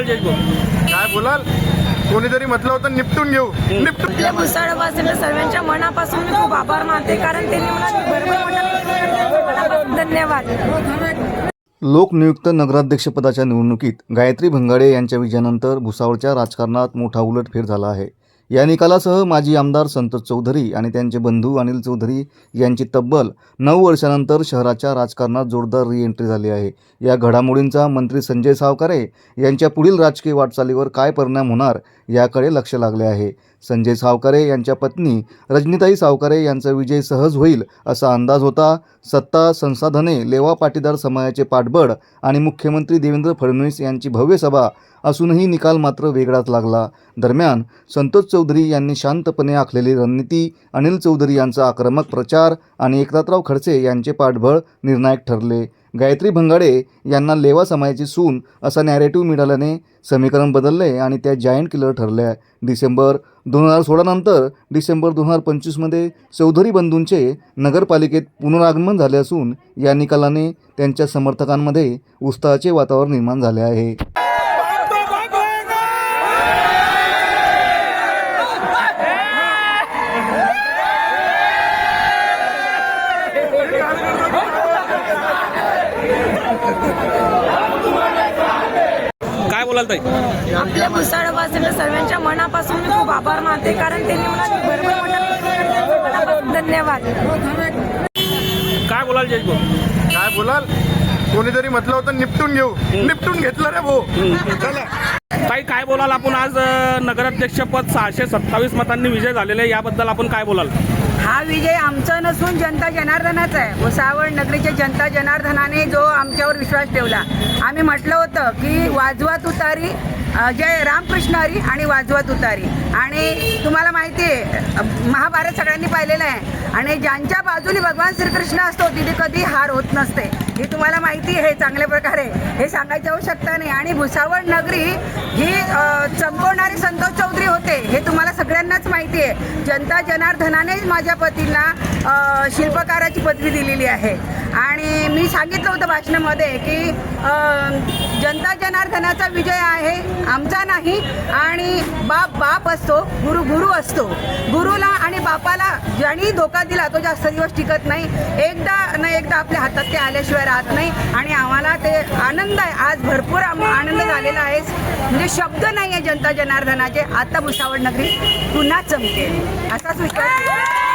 भाऊ काय बोलाल? कोणीतरी म्हटलं होतं निपटून घेऊ. निपटून आपल्या भुसावळवासींना सर्वांच्या मनापासून मी खूप आभार मानते कारण त्यांनी मला धन्यवाद. लोकनियुक्त नगराध्यक्षपदाच्या निवडणुकीत गायत्री भंगाडे यांच्या विजयानंतर भुसावळच्या राजकारणात मोठा उलटफेर झाला आहे. या निकालासह माजी आमदार संतोष चौधरी आणि त्यांचे बंधू अनिल चौधरी यांची तब्बल नऊ वर्षानंतर शहराच्या राजकारणात जोरदार रिएंट्री झाली आहे. या घडामोडींचा मंत्री संजय सावकारे यांच्या पुढील राजकीय वाटचालीवर काय परिणाम होणार याकडे लक्ष लागले आहे. संजय सावकारे यांच्या पत्नी रजनीताई सावकारे यांचा विजय सहज होईल असा अंदाज होता. सत्ता संसाधने लेवा पाटीदार समाजाचे पाठबळ आणि मुख्यमंत्री देवेंद्र फडणवीस यांची भव्य सभा असूनही निकाल मात्र वेगळाच लागला. दरम्यान संतोष चौधरी यांनी शांतपणे आखलेली रणनीती अनिल चौधरी यांचा आक्रमक प्रचार आणि एकनाथराव खडसे यांचे पाठबळ निर्णायक ठरले. गायत्री भंगाडे यांना लेवा समाजाची सून असा नॅरेटिव्ह मिळाल्याने समीकरण बदलले आणि त्या जायंट किलर ठरल्या. डिसेंबर दोन हजार सोळानंतर डिसेंबर दोन हजार पंचवीसमध्ये चौधरी बंधूंचे नगरपालिकेत पुनरागमन झाले असून या निकालाने त्यांच्या समर्थकांमध्ये उत्साहाचे वातावरण निर्माण झाले आहे. काय बोलाल ताई? आपल्या भुसावळवासींना सर्वांच्या मनापासून मी खूप आभार मानते कारण त्यांनी मला मनापासून धन्यवाद. काय बोलाल जयेश भाऊ काय बोलाल? कोणीतरी म्हटलं होतं निपटून घेऊ. निपटून घेतलं रे भाऊ. चला. ताई काय बोलाल आपण आज अ, नगराध्यक्षपद सहाशे सत्तावीस मतांनी विजय झालेले आहे याबद्दल आपण काय बोलाल? हा विजय आमचा नसून जनता जनार्दनाचा आहे. भुसावळ नगरीच्या जनता जनार्दनाने जो आमच्यावर विश्वास ठेवला. आम्ही म्हटलं होतं की वाजवा तुतारी जय रामकृष्ण हरी आणि वाजवा तुतारी आणि तुम्हाला माहिती आहे महाभारत सगळ्यांनी पाहिलेलं आहे. आणि ज्यांच्या बाजूने भगवान श्रीकृष्ण असतो तिथे कधी हार होत नसते. हे तुम्हाला माहिती आहे चांगल्या प्रकारे. हे सांगायची आवश्यकता नाही. आणि भुसावळ नगरी ही चमकवणारे संतोष चौधरी होते हे तुम्हाला सगळ्यांनाच माहिती आहे. जनता जनार्दनानेच माझ्या पतींना शिल्पकाराची पदवी दिलेली आहे. आणि मी सांगितलं होतं भाषणामध्ये की जनता जनार्दनाचा विजय आहे आमचा नाही. आणि बाप बाप असतो गुरु गुरु असतो. गुरुला आणि बापाला ज्यांनी धोका दिला तो जास्त दिवस टिकत नाही. एकदा ना एकदा आपल्या हातात ते आल्याशिवाय राहत नाही. आणि आम्हाला ते आनंद आहे. आज भरपूर आनंद झालेला आहे. म्हणजे शब्द नाही आहे जनता जनार्दनाचे. आता भुसावळ नगरी पुन्हा चमकेल. असाच विश्वास